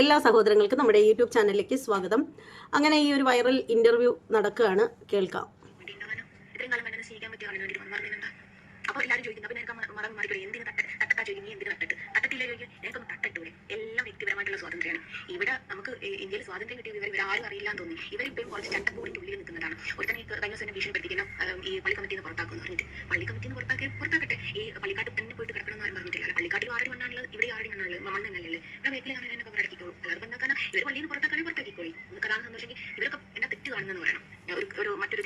എല്ലാ സഹോദരങ്ങൾക്കും നമ്മുടെ യൂട്യൂബ് ചാനലിലേക്ക് സ്വാഗതം. അങ്ങനെ ഈ ഒരു വൈറൽ ഇന്റർവ്യൂ നടക്കുകയാണ്. കേൾക്കാം. വേണ്ടിയുണ്ടാവാനോ ഇത്രയും കാലം കണ്ടത് സ്നേഹിക്കാൻ പറ്റിയ ആളിന് വേണ്ടി വന്നറിഞ്ഞാ അപ്പൊ എല്ലാവരും ചോദിക്കുന്നു അപ്പൊ നിനക്ക് മറ മാറിക്കൂടെ എന്തിന് തട്ട തട്ടത്താ ചോദിക്കും നീ എന്തിന് തട്ടത്ത് തട്ടത്തില്ല ചോദിക്കും എനിക്കൊന്ന് തട്ടട്ടൂടെ? എല്ലാം വ്യക്തിപരമായിട്ടുള്ള സ്വാതന്ത്ര്യമാണ്. ഇവിടെ നമുക്ക് ഇന്ത്യയിൽ സ്വാതന്ത്ര്യം കിട്ടിയ ഇവർ ഇവരാരും അറിയില്ലാന്ന് തോന്നി. ഇവർ ഇപ്പം കുറച്ച് ചട്ടക്കൂടിന്റെ ഉള്ളിൽ നിൽക്കുന്നതാണ്. ഒരുത്തനെ കഴിഞ്ഞ ദിവസം എന്നെ ഭീഷണിപ്പെടുത്തിക്കുന്ന ഈ പള്ളി കമ്മിറ്റിയിൽ നിന്ന് പുറത്താക്കുമെന്ന് പറഞ്ഞിട്ട്. പള്ളി കമ്മിറ്റിയിൽ പുറത്താക്കി പുറത്താക്കട്ടെ. ഈ പള്ളിക്കാട്ടിൽ തന്നെ പോയിട്ട് കിടക്കണം എന്ന് ആരും പറഞ്ഞിട്ടില്ല. പള്ളിക്കാട്ടിൽ ആരുടെ വന്നാണല്ലോ ഇവിടെ ആരുടെ വന്നാണല്ലോ മണ്ണ് തന്നെയല്ലേ ഇവിടെ വീട്ടിൽ അങ്ങനെ എന്നെ കവറടക്കിക്കോളൂ അല്ലാതെ ഇവർ പള്ളിയിൽ നിന്ന് പുറത്താക്കാനേ പുറത്താക്കിക്കോളി. നമുക്ക് അതാണ് സന്തോഷം. ഇവരൊക്കെ എന്നാ തെറ്റ് കാണുന്നെന്ന് പറയണം. ഒരു മറ്റൊരു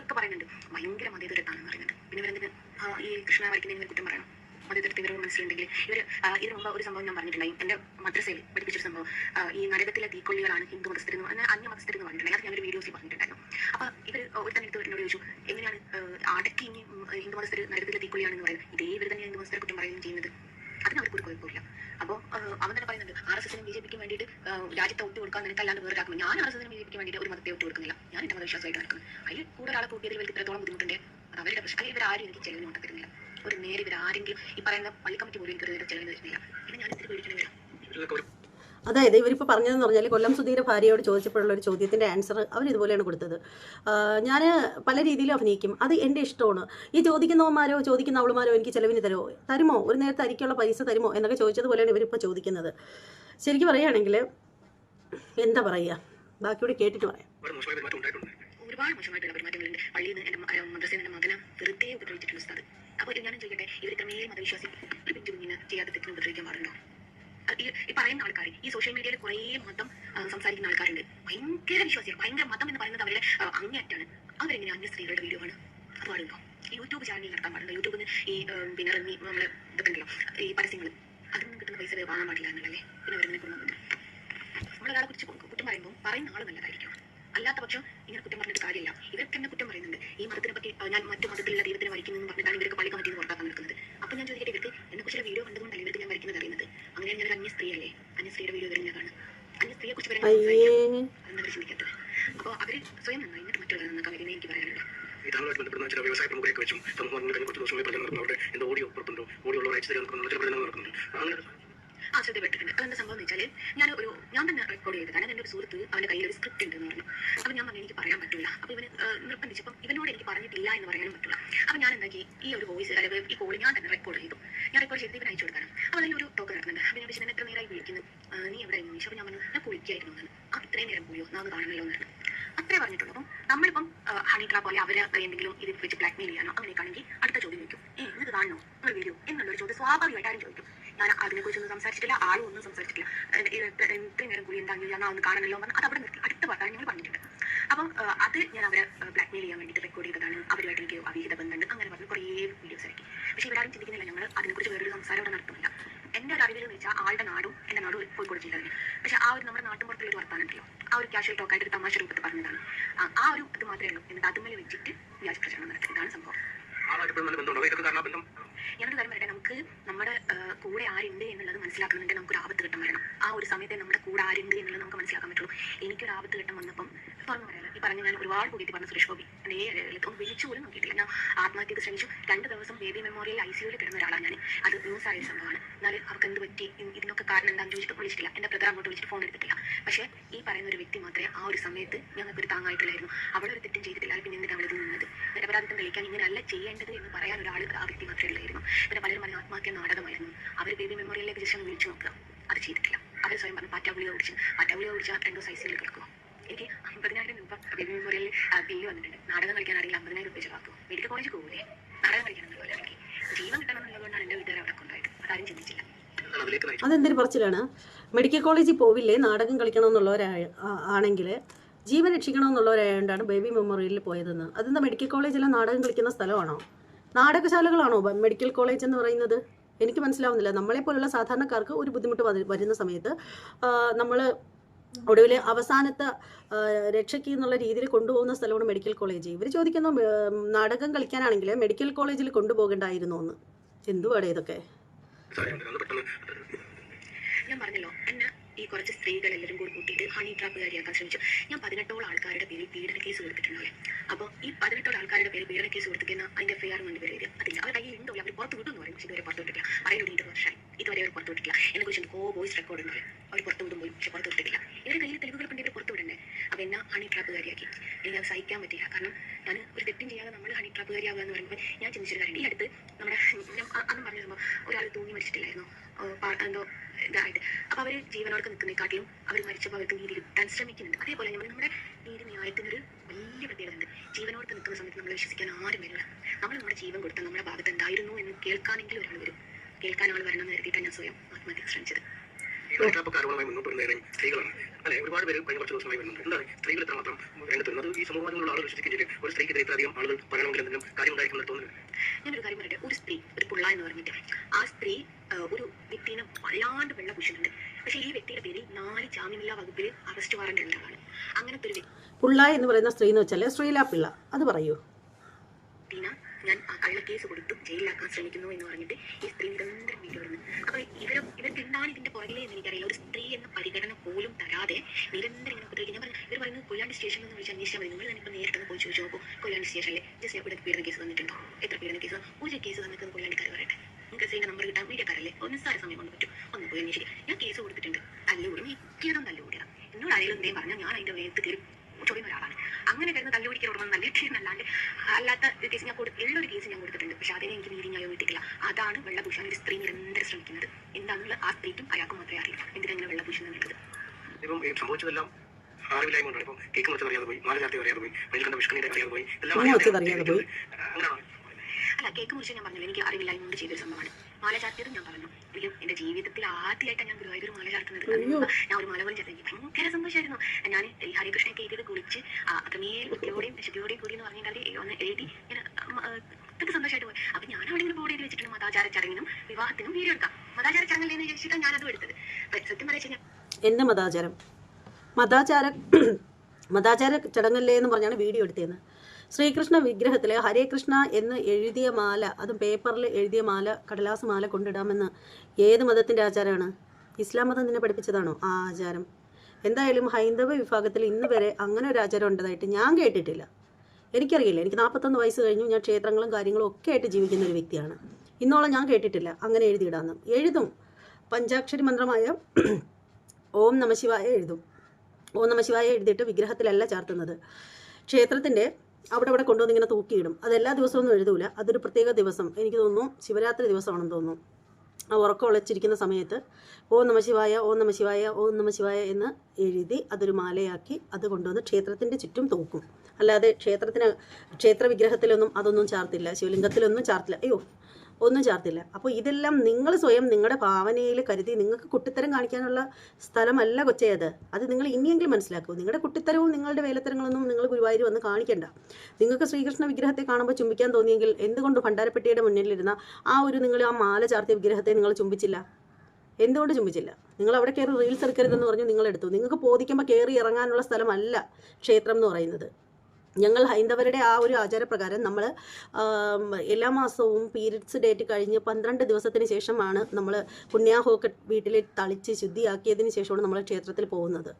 ഇവരൊക്കെ പറയുന്നുണ്ട്. ഭയങ്കര മതേതരത്താണെന്ന് പറയുന്നുണ്ട്. പിന്നെ ഇവരെന്തിന്? ഈ കൃഷ്ണ വരയ്ക്കുന്നതിന് കുറ്റം പറയണം. മതേതരത്തെ ഇവരോട് മനസ്സിലുണ്ടെങ്കിൽ ഇവർ ഇതിനു മുമ്പ് ഒരു സംഭവം ഞാൻ പറഞ്ഞിട്ടുണ്ടായി. എന്റെ മദ്രസയിൽ പഠിപ്പിച്ചൊരു സംഭവം. ഈ നരകത്തിലെ തീക്കൊള്ളികളാണ് ഹിന്ദു മതസ്ഥരെന്ന് പറഞ്ഞാൽ അന്യ മതസ്ഥരെന്ന് പറഞ്ഞിട്ടുണ്ടായി. അത് ഒരു വീഡിയോസിൽ പറഞ്ഞിട്ടുണ്ടായിരുന്നു. അപ്പോൾ ഇവർ ഒരു തന്നെ എടുത്ത് എന്നോട് ചോദിച്ചു എങ്ങനെയാണ് അടക്കി ഇനി ഹിന്ദു മതസ്ഥർ നരകത്തിലെ തീക്കൊള്ളിയാണെന്ന് പറയുന്നത് ഇതേ ഇവർ തന്നെ ഹിന്ദു മതസ്ഥരെ കുറ്റം പറയുകയും ചെയ്യുന്നത്. അതിന് അവർക്ക് ഒരു കുഴപ്പമില്ല അപ്പോൾ അവൻ തന്നെ പറയുന്നുണ്ട് ആർ എസ് എസിനും ബി ജെ പിക്കും വേണ്ടിയിട്ട് രാജ്യത്തെ ഒട്ടി കൊടുക്കാൻ നിനക്ക് അല്ലാണ്ട് വേറെ ആക്കുന്നു ഞാൻ ആർ എസ് എസിനും ബി ജെ പിക്ക് വേണ്ടിയിട്ട് ഒരു മതത്തെ ഒട്ടി കൊടുക്കുന്നില്ല. ഞാൻ എന്റെ മതവിശ്വാസമായിട്ട് നടക്കുന്നത് അതിൽ കൂടുതൽ ആളെ കൂട്ടിയതിൽ ഇവർക്ക് ഇത്രത്തോളം ബുദ്ധിമുട്ടുണ്ട്. അത് അവരുടെ പ്രശ്നം അല്ലെങ്കിൽ ഇവരാരും എനിക്ക് ചെലവിന് കൊണ്ടു തരുന്നില്ല. ഒരു നേരെ ഇവരാരെങ്കിലും ഈ പറയുന്ന പള്ളി കമ്മിറ്റി പോലും എനിക്ക് ഒരു നേരം ചെലവിന് തരുന്നില്ല. പിന്നെ ഞാൻ ഇത്തിരി പേടിക്കണ അതായത് ഇവരിപ്പോൾ പറഞ്ഞതെന്ന് പറഞ്ഞാൽ കൊല്ലം സുധീര ഭാര്യയോട് ചോദിച്ചപ്പോഴുള്ള ഒരു ചോദ്യത്തിന്റെ ആൻസർ അവർ ഇതുപോലെയാണ് കൊടുത്തത്. ഞാൻ പല രീതിയിലും അഭിനയിക്കും. അത് എന്റെ ഇഷ്ടമാണ്. ഈ ചോദിക്കുന്നവന്മാരോ ചോദിക്കുന്ന അവളുമാരോ എനിക്ക് ചിലവിന് തരുമോ? തരുമോ? ഒരു നേരത്തെ അരിക്കുള്ള പൈസ തരുമോ? എന്നൊക്കെ ചോദിച്ചതുപോലെയാണ് ഇവരിപ്പോൾ ചോദിക്കുന്നത്. ശരിക്കും പറയുകയാണെങ്കിൽ എന്താ പറയുക? ബാക്കിയോട് കേട്ടിട്ട് പറയാം. ഒരുപാട് മോശമായിട്ടുള്ള പെരുമാറ്റങ്ങളുണ്ട് പള്ളിയിൽ നിന്ന് എന്റെ മദ്രസയിൽ നിന്ന് എന്റെ മകനെ വെറുതെ ഉപദ്രവിച്ചിട്ടുണ്ട് ഉസ്താദ്. അപ്പോൾ ഞാനും ചോദിക്കട്ടെ? ഇവർ ഇത്രമേൽ മതവിശ്വാസി ഒരു പിഞ്ചു കുഞ്ഞിന് ചെയ്യാത്ത തെറ്റിന് ഉപദ്രവിക്കാൻ പാടുണ്ടോ? ഈ പറയുന്ന ആൾക്കാർ ഈ സോഷ്യൽ മീഡിയയിൽ കുറേ മതം സംസാരിക്കുന്ന ആൾക്കാരുണ്ട്. ഭയങ്കര വിശ്വാസികൾ ഭയങ്കര മതം എന്ന് പറയുന്നത് അവരുടെ അങ്ങേറ്റാണ് അവരെങ്ങനെ അന്യ സ്ത്രീകളുടെ വീഡിയോ ആണ്? അത് പാടുണ്ടോ? യൂട്യൂബ് ചാനൽ നടത്താൻ പാടുണ്ടോ? യൂട്യൂബിൽ ഈ പിന്നെ റമ്മി നമ്മളെ ഇതൊക്കെ ഉണ്ടല്ലോ ഈ പരസ്യങ്ങൾ അതിൽ നിന്ന് കിട്ടുന്ന പൈസ വാങ്ങാൻ പാടില്ല എന്നല്ലേ പിന്നെ അവരെങ്ങനെ കൊണ്ടുവന്നില്ല നമ്മളൊരാളെ കുറിച്ച് കുറ്റം പറയുമ്പോൾ പറയുന്ന ആൾ നല്ലതായിരിക്കും. അല്ലാത്ത പക്ഷം ഇങ്ങനെ കുറ്റം പറഞ്ഞിട്ട് കാര്യമില്ല. ഇവർക്ക് തന്നെ കുറ്റം പറയുന്നുണ്ട്. ഈ മതത്തിനെ പറ്റി ഞാൻ മറ്റു മതത്തിലുള്ള ദൈവത്തിനെ എന്ന് പറഞ്ഞിട്ടാണ് ഇവർക്ക് പള്ളി കമ്മിറ്റി നിന്ന് പുറത്താക്കാൻ നിൽക്കുന്നത്. അപ്പൊ ഞാൻ ചോദിക്കട്ടെ ഇവർക്ക് എന്നെ കുറിച്ചുള്ള വീഡിയോ കണ്ടുകൊണ്ടല്ല ഇവർക്ക് ഞാൻ വരയ്ക്കുന്നത് അറിയുന്നത്? അങ്ങനെ ഞാൻ ഒരു അന്യ സ്ത്രീയല്ലേ? അന്യ സ്ത്രീയുടെ വീഡിയോ വരുന്നതാണ് അന്യ സ്ത്രീയെ കുറിച്ച് അതെന്താ അവർ ചിന്തിക്കാത്തത്? അപ്പോൾ അവർ സ്വയം നന്നായി എന്നിട്ട് മറ്റുള്ളവരെ നന്നാക്കാൻ വരുന്നത് എനിക്ക് പറയാനുള്ളത് ഇതാളുമായിട്ട് ബന്ധപ്പെടുന്ന ചില വ്യവസായ പ്രമുഖരെയൊക്കെ വെച്ചും പറഞ്ഞ കഴിഞ്ഞ കുറച്ച് ദിവസമായി പ്രചരണം നടക്കുന്നു എന്തോ ഓഡിയോ പുറത്തുണ്ടോ ഓഡിയോ ഉള്ള അയച്ചു തരാൻ ചില പ്രചരണം നടക്കുന്നുണ്ട്. അങ്ങനെ ആ ശ്രദ്ധപ്പെട്ടിട്ടുണ്ട് അതെന്താ സംഭവം വെച്ചാൽ ഞാൻ ഒരു ഞാൻ തന്നെ റെക്കോർഡ് ചെയ്തത്. കാരണം എന്റെ ഒരു സുഹൃത്ത് അവന്റെ കയ്യിൽ ഒരു സ്ക്രിപ്റ്റ് ഉണ്ടെന്ന് പറഞ്ഞു. അപ്പോൾ ഞാൻ പറഞ്ഞു എനിക്ക് പറയാൻ പറ്റില്ല അപ്പോൾ ഇവന് നിർബന്ധിച്ചപ്പം ഇവനോട് എനിക്ക് പറഞ്ഞിട്ടില്ല എന്ന് പറയാനും പറ്റില്ല അപ്പോൾ ഞാൻ എന്താക്കി? ഈ ഒരു വോയിസ് അല്ലെങ്കിൽ ഈ കോൾ ഞാൻ തന്നെ റെക്കോർഡ് ചെയ്തു. ഞാൻ റെക്കോർഡ് ചെയ്ത് ഇവൻ അയച്ചു കൊടുക്കണം അപ്പോൾ അതിൽ ഒരു ടോക്ക് നടക്കുന്നുണ്ട്. അപ്പൊ ഞാൻ എത്ര നേരമായി വിളിക്കുന്നു? നീ എവിടെ ചോദിച്ചു അപ്പോൾ ഞാൻ പറഞ്ഞു ഞാൻ കുളിക്കായിരുന്നു എന്ന് ആ ഇത്രയും നേരം പോയോ? നാ ഒന്ന് എന്ന് പറഞ്ഞു അത്രേ പറഞ്ഞിട്ടുള്ളൂ. അപ്പം നമ്മളിപ്പം ഹണി ട്രാ പോലെ അവരെ എന്തെങ്കിലും ഇത് വെച്ച് ബ്ലാക്ക്മെയിൽ ചെയ്യാനോ അങ്ങനെയൊക്കെ ആണെങ്കിൽ അടുത്ത ചോദ്യം ചോദിക്കും. ഏ എന്നത് കാണണോ? നമ്മൾ വീഡിയോ എന്നുള്ളൊരു ചോദ്യം സ്വാഭാവികമായിട്ട് ആരും ചോദിക്കും. ഞാൻ അതിനെക്കുറിച്ചൊന്നും സംസാരിച്ചിട്ടില്ല ആളും ഒന്നും സംസാരിച്ചിട്ടില്ല. ഇത്രയും നേരം കൂടി എന്താ ഞാൻ ഒന്ന് കാണണമല്ലോ എന്ന് അത് അവിടെ നിർത്തി. അടുത്ത വാർത്ത ഞങ്ങൾ പറഞ്ഞിട്ടുണ്ട് അപ്പം അത് ഞാൻ അവരെ ബ്ലാക്ക്മെയിൽ ചെയ്യാൻ വേണ്ടിയിട്ട് റെക്കോർഡ് ചെയ്തതാണ്. അവരുമായിട്ട് എനിക്ക് അവിഹിത ബന്ധമുണ്ട്. അങ്ങനെ പറഞ്ഞ് കുറേ വീഡിയോസ് ഇറക്കി പക്ഷേ ഇവരാരും ചിന്തിക്കുന്നില്ല. ഞങ്ങൾ അതിനെക്കുറിച്ച് വേറൊരു സംസാരം അവിടെ നടത്തുന്നില്ല. എന്റെ ഒരു അറിവിൽ വെച്ചാൽ ആളുടെ നാടും എന്റെ നാടും കോഴിക്കോട് ജില്ലയിൽ പക്ഷെ ആ ഒരു നമ്മുടെ നാട്ടിൻ പുറത്തുള്ള ഒരു വർത്താനുണ്ടല്ലോ ആ ഒരു ക്യാഷ്വൽ ടോക്കായിട്ട് ഒരു തമാശ രൂപത്തിൽ പറഞ്ഞതാണ്. ആ, ഒരു ഇത് മാത്രമേ ഉള്ളൂ. എന്നിട്ട് അതുമേൽ വെച്ചിട്ട് വ്യാജ പ്രചരണം നടത്തി ഇതാണ് സംഭവം. നമുക്ക് നമ്മുടെ കൂടെ ആരുണ്ട് എന്നുള്ളത് മനസ്സിലാക്കണമെങ്കിൽ നമുക്കൊരു ആപത്ത് ഘട്ടം വരണം. ആ ഒരു സമയത്തെ നമ്മുടെ കൂടെ ആരുണ്ട് എന്നുള്ളത് നമുക്ക് മനസ്സിലാക്കാൻ പറ്റുള്ളൂ. എനിക്കൊരു ആപത്ത് ഘട്ടം വന്നപ്പം തുറന്നു പറയാലോ ഈ പറഞ്ഞു ഞാൻ ഒരുപാട് കൂടി പറഞ്ഞു സുരേഷ് ഗോപി. ഒന്ന് വിളിച്ചു പോലും നോക്കിയിട്ടില്ല. ഞാൻ ആത്മഹത്യക്ക് ശ്രമിച്ചു. രണ്ട് ദിവസം ബേബി മെമ്മോറിയൽ ഐ സിയുയിൽ കിടന്ന ഒരാളാണ് ഞാൻ. അത് ന്യൂസ് ആയ സംഭവമാണ്. എന്നാൽ അവർക്ക് എന്ത് പറ്റി? ഇതിനൊക്കെ കാരണം എന്താണെന്ന് ചോദിച്ചിട്ട് വിളിച്ചിട്ടില്ല. എന്റെ ബ്രദർ അങ്ങോട്ട് വിളിച്ചിട്ട് ഫോൺ എടുത്തിട്ടില്ല. പക്ഷേ ഈ പറയുന്ന ഒരു വ്യക്തി മാത്രമേ ആ ഒരു സമയത്ത് ഞങ്ങൾക്ക് ഒരു താങ്ങായിട്ടുള്ളായിരുന്നു അവളൊരു തെറ്റും ചെയ്തിട്ടില്ല. പിന്നെ എന്തിനാണ് അവളിത് നിന്നത്? നിരപരാധിത്വം തെളിയിക്കാൻ ഇങ്ങനെയല്ല ചെയ്യേണ്ടത് എന്ന് പറയാൻ ഒരാൾ ആ വ്യക്തി മാത്രമേ ഉള്ളായിരുന്നു. പിന്നെ പലരും പറഞ്ഞ ആത്മഹത്യ നാടകമായിരുന്നു. അവർ ബേബി മെമ്മോറിയലിലേക്ക് ജസ്റ്റ് ഒന്ന് വിളിച്ചു നോക്കുക. അത് ചെയ്തിട്ടില്ല. അവർ സ്വയം പറഞ്ഞു പാറ്റ ഗുളിക കുടിച്ച് പാറ്റ ഗുളിക സൈസിൽ കിടക്കും കിടക്കുക എനിക്ക് അമ്പതിനായിരം രൂപ ബേബി മെമ്മോറിയലിൽ ബില്ല് വന്നിട്ടുണ്ട്. നാടകം കളിക്കാൻ ആരെങ്കിലും അമ്പതിനായിരം രൂപ ചെലവാക്കും മെഡിക്കൽ കോളേജ് പോകൂലേ? നാടകം കളിക്കണമെന്നുള്ള എനിക്ക് ജീവൻ കിട്ടണമെന്നുള്ളതുകൊണ്ടാണ് എന്റെ വീട്ടുകാർ അവിടെ കൊണ്ടുപോയത്. അതാരും ചിന്തിച്ചില്ല. അതെന്തൊരു പറച്ചിലാണ്. മെഡിക്കൽ കോളേജിൽ പോവില്ലേ? നാടകം കളിക്കണമെന്നുള്ളവരായ ആണെങ്കിൽ ജീവൻ രക്ഷിക്കണമെന്നുള്ളവരായതുകൊണ്ടാണ് ബേബി മെമ്മോറിയലിൽ പോയതെന്ന്. അതെന്താ മെഡിക്കൽ കോളേജിലെ നാടകം കളിക്കുന്ന സ്ഥലമാണോ? നാടകശാലകളാണോ മെഡിക്കൽ കോളേജ് എന്ന് പറയുന്നത്? എനിക്ക് മനസ്സിലാവുന്നില്ല. നമ്മളെ പോലുള്ള സാധാരണക്കാർക്ക് ഒരു ബുദ്ധിമുട്ട് വരുന്ന സമയത്ത് നമ്മൾ ഒടുവിൽ അവസാനത്തെ രക്ഷയ്ക്ക് എന്നുള്ള രീതിയിൽ കൊണ്ടുപോകുന്ന സ്ഥലമാണ് മെഡിക്കൽ കോളേജ്. ഇവർ ചോദിക്കുന്നു നാടകം കളിക്കാനാണെങ്കിൽ മെഡിക്കൽ കോളേജിൽ കൊണ്ടുപോകേണ്ടായിരുന്നു എന്ന്. എന്തുവാടെ ഇതൊക്കെ? ഞാൻ പറഞ്ഞല്ലോ എന്നെ ഈ കുറച്ച് സ്ത്രീകൾ എല്ലാവരും കൂടി കൂട്ടിയിട്ട് ഹണി ട്രാപ്പുകാരിയാക്കാൻ ശ്രമിച്ചു. ഞാൻ പതിനെട്ടോളം ആൾക്കാരുടെ പേരിൽ പീഡന കേസ് കൊടുത്തിട്ടുണ്ടല്ലേ അപ്പോൾ ഈ പതിനെട്ടോളം ആൾക്കാരുടെ പേരിൽ പീഡന കേസ് കൊടുത്തിരിക്കുന്ന അതിന്റെ എഫ് ഐ ആർ വേണ്ടി വരിക. അതില്ല. അവർ കയ്യിൽ ഉണ്ടോ? അവർ പുറത്ത് വിടുമെന്ന് പറയും. പക്ഷേ പുറത്ത് വിട്ടിട്ടില്ല. പറയുന്നത് രണ്ട് വർഷമായി ഇതുവരെ അവർ പുറത്തു വിട്ടിട്ടില്ല. എന്നെ കുറിച്ച് കോ വോയിസ് റെക്കോർഡ് ഉണ്ട് അവർ പുറത്തു വിടും പോയി പക്ഷെ പുറത്തു വിട്ടിട്ടില്ല. ഇവരുടെ കയ്യിൽ തെളിവുകൾ കൊണ്ടിട്ട് പുറത്തു വിടണ്ടേ? അപ്പോൾ എന്നെ ഹണി ട്രാപ്പുകാരിയാക്കി എനിക്ക് അത് സഹിക്കാൻ പറ്റില്ല. കാരണം ഞാൻ ഒരു തെറ്റും ചെയ്യാതെ നമ്മൾ ഹണി ട്രാപ്പുകാരിയാവുക എന്ന് പറയുമ്പോൾ ഞാൻ ചിന്തിച്ചൊരു കാര്യം. ഈ അടുത്ത് നമ്മുടെ അന്ന് പറഞ്ഞു തരുമ്പോൾ ഒരാൾ തൂങ്ങി മരിച്ചിട്ടില്ലായിരുന്നു. എന്തോ ഇതായിട്ട്. അപ്പോൾ അവർ ജീവനോടൊക്കെ നിൽക്കുന്നതിനെക്കാട്ടിലും അവർ മരിച്ചപ്പോൾ അവർക്ക് നീതി കിട്ടാൻ ശ്രമിക്കുന്നുണ്ട്. അതേപോലെ നമ്മൾ നമ്മുടെ നീതി ന്യായത്തിനൊരു വലിയ പ്രത്യേകത ഉണ്ട് ജീവനോടൊത്ത് നിൽക്കുന്ന സമയത്ത് നമ്മൾ വിശ്വസിക്കാൻ ആരും വരില്ല. നമ്മൾ നമ്മുടെ ജീവൻ കൊടുത്താൽ നമ്മുടെ ഭാഗത്ത് എന്തായിരുന്നു എന്ന് കേൾക്കാനെങ്കിലും ഒരാൾ വരും. കേൾക്കാൻ ആൾ വരണം എന്ന് കരുതിയിട്ടാണ് ഞാൻ സ്വയം ആത്മഹത്യ ശ്രമിച്ചത്. സ്ത്രീകളാണ്. അല്ലെ? ഒരുപാട് പേര് കഴിഞ്ഞ കുറച്ച് ദിവസമായി വരുന്നുണ്ട്. എന്താണ് സ്ത്രീകൾ എത്രമാത്രം രംഗത്ത് ഈ സമൂഹത്തിലുള്ള ആളുകൾ വിശ്വസിക്കുകയും ഒരു ഇത്രയധികം ആളുകൾ പറയണമെങ്കിൽ എന്തെങ്കിലും കാര്യം ഉണ്ടായിരിക്കുന്ന തോന്നുന്നു. ഞാനൊരു കാര്യം പറയട്ടെ? ഒരു സ്ത്രീ ഒരു പുള്ള എന്ന് പറഞ്ഞിട്ട് ആ സ്ത്രീ ഒരു വ്യക്തിനെ വല്ലാണ്ട് വെള്ള പൂശുന്നുണ്ട് പക്ഷേ ഈ വ്യക്തിയുടെ പേരിൽ നാല് ജാമ്യമില്ലാ വകുപ്പിൽ അറസ്റ്റ് വാറണ്ട് ഉള്ള ആളാണ് അങ്ങനത്തെ ഒരു പുള്ള എന്ന് പറയുന്ന സ്ത്രീ എന്ന് വെച്ചാൽ ശ്രീല പിള്ള. അത് പറയൂ. ഞാൻ ആ കേസ് കൊടുത്തു ജയിലിലാക്കാൻ ശ്രമിക്കുന്നു എന്ന് പറഞ്ഞിട്ട് ഈ സ്ത്രീ നിരന്തരം വീഡിയോ വരുന്നത് അപ്പൊ ഇവർ ഇവർക്ക് എന്താണ് ഇതിന്റെ പുറകിലേ എന്ന് എനിക്കറിയില്ല. ഒരു സ്ത്രീ എന്ന പരിഗണന പോലും തരാതെ നിരന്തരം ഇങ്ങനെ ഉപദ്രവിക്കും ഞാൻ പറഞ്ഞു ഇവർ പറയുന്നത് കൊല്ലാണ്ട് സ്റ്റേഷനിൽ നിന്ന് വിളിച്ച് അന്വേഷിച്ചാൽ മതി. നിങ്ങൾ ഇപ്പൊ നേരിട്ടൊന്ന് പോയി ചോദിച്ചു നോക്കൂ. കൊല്ലാണ്ട് സ്റ്റേഷനിലെ ജസ്റ്റ് ഇവിടെ പീഡന കേസ് വന്നിട്ടുണ്ടോ? എത്ര പീഡന കേസ് ഒരു കേസ് തന്നിട്ട് കൊല്ലാണ്ടിക്കാർ പറയട്ടെ. നിങ്ങൾക്ക് എസ് നമ്പർ കിട്ടാൻ മീഡിയക്കാരല്ലേ? ഒന്ന് സാര സമയം കൊണ്ട് പറ്റും. ഒന്ന് പോയി അന്വേഷിക്കുക ഞാൻ കേസ് കൊടുത്തിട്ടുണ്ട്. തല്ലുകൂടി മിക്കതും തല്ലുകൂടിയാണ് എന്നോട് ആരെങ്കിലും എന്തെങ്കിലും പറഞ്ഞാൽ ഞാൻ അതിന്റെ വേഗത്ത് കയറി ചൊറിയുന്ന ഒരാളാണ് അങ്ങനെ കിടന്ന് തല്ലുപിടിക്കാൻ ഓർമ്മ നല്ല അല്ലാണ്ട് അല്ലാത്ത കേസ് ഞാൻ കൊടുത്ത് ഉള്ളൊരു കേസ് ഞാൻ കൊടുത്തിട്ടുണ്ട്. പക്ഷെ അതിനെ എനിക്ക് നീതി ന്യായം കിട്ടിയില്ല അതാണ് വെള്ളഭൂഷൺ ഒരു സ്ത്രീ നിരന്തരം ശ്രമിക്കുന്നത്. എന്താണെന്നുള്ള ആ സ്ത്രീക്കും അയാൾക്കും മാത്രമേ അറിയൂ എന്തിനാണ് വെള്ളഭൂഷൺ എന്നുള്ളത്? ഇപ്പം ഈ സംഭവിച്ചതെല്ലാം അറിവില്ലായ്മ കൊണ്ടാണ്. ഇപ്പം കേക്ക് മുറിച്ചത് അറിയാതെ പോയി മാല ചാർത്തി അറിയാതെ പോയി വെയിൽ കണ്ട വിഷ്ണുവിനെ അറിയാതെ പോയി എല്ലാം അറിയാതെ പോയി. അങ്ങനെയാണ്. അല്ല കേക്ക് മുറിച്ച് ഞാൻ പറഞ്ഞില്ല എനിക്ക് അറിവില്ലായ്മ കൊണ്ട് ചെയ്തൊരു സംഭവമാണ്. മാല ചാർത്തിയതും ഞാൻ പറഞ്ഞു. എനിക്ക് എന്റെ ജീവിതത്തിൽ ആദ്യമായിട്ടാണ് ഞാൻ ഗുരുവായൂർ മാല ചാർത്തുന്നത്. ഞാൻ ഒരു മാല പോലും ചേർത്ത് എനിക്ക് ഭയങ്കര സന്തോഷമായിരുന്നു ഞാൻ ഈ ഹരികൃഷ്ണയൊക്കെ എഴുതിയത് കുളിച്ച് അത്രമേൽ വൃത്തിയോടെയും ശുദ്ധിയോടെയും കൂടി എന്ന് പറഞ്ഞിട്ടുണ്ടെങ്കിൽ ഒന്ന് എഴുതി ഇങ്ങനെ സന്തോഷമായിട്ട് പോയി. അപ്പൊ ഞാൻ അവിടെ ഇങ്ങനെ ബോർഡ് എഴുതി വെച്ചിട്ടുണ്ട്. മതാചാര ചടങ്ങിനും വിവാഹത്തിനും വീഡിയോ എടുക്കാം. മതാചാര ചടങ്ങല്ലേ എന്ന് ചോദിച്ചിട്ടാണ് ഞാനതും എടുത്തത്. സത്യം പറയാ എന്റെ മതാചാരം. മതാചാര മതാചാര ചടങ്ങല്ലേ എന്ന് പറഞ്ഞാണ് വീഡിയോ എടുത്തതെന്ന്. ശ്രീകൃഷ്ണ വിഗ്രഹത്തിൽ ഹരേ കൃഷ്ണ എന്ന് എഴുതിയ മാല അതും പേപ്പറിൽ എഴുതിയ മാല കടലാസ് മാല കൊണ്ടിടാമെന്ന് ഏത് മതത്തിന്റെ ആചാരമാണ്? ഇസ്ലാം മതം നിന്നെ പഠിപ്പിച്ചതാണോ? ആ ആചാരം. എന്തായാലും ഹൈന്ദവ വിഭാഗത്തിൽ ഇന്ന് വരെ അങ്ങനെ ഒരു ആചാരം ഉണ്ടതായിട്ട് ഞാൻ കേട്ടിട്ടില്ല. എനിക്കറിയില്ല. എനിക്ക് നാൽപ്പത്തൊന്ന് വയസ്സ് കഴിഞ്ഞു. ഞാൻ ക്ഷേത്രങ്ങളും കാര്യങ്ങളും ഒക്കെ ആയിട്ട് ജീവിക്കുന്ന ഒരു വ്യക്തിയാണ്. ഇന്നോളം ഞാൻ കേട്ടിട്ടില്ല. അങ്ങനെ എഴുതിയിടാന്ന്. എഴുതും. പഞ്ചാക്ഷരി മന്ത്രമായ ഓം നമശിവായ എഴുതും. ഓം നമശിവായ എഴുതിയിട്ട് വിഗ്രഹത്തിലല്ല ചാർത്തുന്നത്. ക്ഷേത്രത്തിന്റെ അവിടെ അവിടെ കൊണ്ടുവന്ന് ഇങ്ങനെ തൂക്കിയിടും. അത് എല്ലാ ദിവസമൊന്നും എഴുതൂല. അതൊരു പ്രത്യേക ദിവസം. എനിക്ക് തോന്നുന്നു ശിവരാത്രി ദിവസമാണെന്ന് തോന്നുന്നു. ആ ഉറക്കം ഉളച്ചിരിക്കുന്ന സമയത്ത് ഓം നമശിവായ ഓം നമശിവായ ഓം നമശിവായ എന്ന് എഴുതി അതൊരു മാലയാക്കി അത് കൊണ്ടുവന്ന് ക്ഷേത്രത്തിന്റെ ചുറ്റും തൂക്കും. അല്ലാതെ ക്ഷേത്രത്തിന് ക്ഷേത്ര വിഗ്രഹത്തിലൊന്നും അതൊന്നും ചാർത്തില്ല. ശിവലിംഗത്തിലൊന്നും ചാർത്തില്ല. അയ്യോ ഒന്നും ചേർത്തില്ല. അപ്പോൾ ഇതെല്ലാം നിങ്ങൾ സ്വയം നിങ്ങളുടെ ഭാവനയിൽ കരുതി നിങ്ങൾക്ക് കുട്ടിത്തരം കാണിക്കാനുള്ള സ്ഥലമല്ല കൊച്ചയത് അത്. നിങ്ങൾ ഇനിയെങ്കിലും മനസ്സിലാക്കൂ. നിങ്ങളുടെ കുട്ടിത്തരവും നിങ്ങളുടെ വേലത്തരങ്ങളൊന്നും നിങ്ങൾ ഗുരുവായൂർ വന്ന് കാണിക്കേണ്ട. നിങ്ങൾക്ക് ശ്രീകൃഷ്ണ വിഗ്രഹത്തെ കാണുമ്പോൾ ചുംബിക്കാൻ തോന്നിയെങ്കിൽ എന്തുകൊണ്ട് ഭണ്ഡാരപ്പെട്ടിയുടെ മുന്നിലിരുന്ന ആ ഒരു നിങ്ങൾ ആ മാല ചാർത്തിയ വിഗ്രഹത്തെ നിങ്ങൾ ചുംബിച്ചില്ല? എന്തുകൊണ്ട് ചുംബിച്ചില്ല? നിങ്ങൾ അവിടെ കയറി റീൽസ് എടുക്കരുതെന്ന് പറഞ്ഞ് നിങ്ങൾ എടുത്തു. നിങ്ങൾക്ക് ബോധിക്കുമ്പോൾ കയറി ഇറങ്ങാനുള്ള സ്ഥലമല്ല ക്ഷേത്രം എന്ന് പറയുന്നത്. ഞങ്ങൾ ഹൈന്ദവരുടെ ആ ഒരു ആചാരപ്രകാരം നമ്മൾ എല്ലാ മാസവും പീരിയഡ്സ് ഡേറ്റ് കഴിഞ്ഞ് പന്ത്രണ്ട് ദിവസത്തിന് ശേഷമാണ് നമ്മൾ പുണ്യാഹോക്കെ വീട്ടിൽ തളിച്ച് ശുദ്ധിയാക്കിയതിന് ശേഷമാണ് നമ്മൾ ക്ഷേത്രത്തിൽ പോകുന്നത്.